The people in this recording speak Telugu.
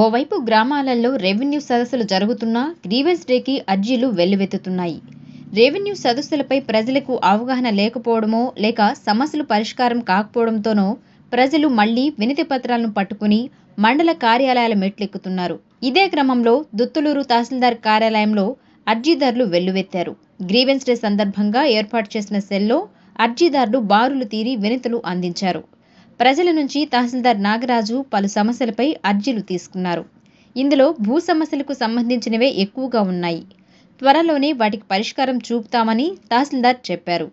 ఓవైపు గ్రామాలలో రెవెన్యూ సదస్సులు జరుగుతున్నా గ్రీవెన్స్ డేకి అర్జీలు వెల్లువెత్తుతున్నాయి. రెవెన్యూ సదస్సులపై ప్రజలకు అవగాహన లేకపోవడమో లేక సమస్యలు పరిష్కారం కాకపోవడంతోనో ప్రజలు మళ్ళీ వినతి పత్రాలను పట్టుకుని మండల కార్యాలయాల మెట్లెక్కుతున్నారు. ఇదే క్రమంలో దుత్తులూరు తహసీల్దార్ కార్యాలయంలో అర్జీదారులు వెల్లువెత్తారు. గ్రీవెన్స్ డే సందర్భంగా ఏర్పాటు చేసిన సెల్లో అర్జీదారులు బారులు తీరి వినతులు అందించారు. ప్రజల నుంచి తహసీల్దార్ నాగరాజు పలు సమస్యలపై అర్జీలు తీసుకున్నారు. ఇందులో భూ సమస్యలకు సంబంధించినవే ఎక్కువగా ఉన్నాయి. త్వరలోనే వాటికి పరిష్కారం చూపుతామని తహసీల్దార్ చెప్పారు.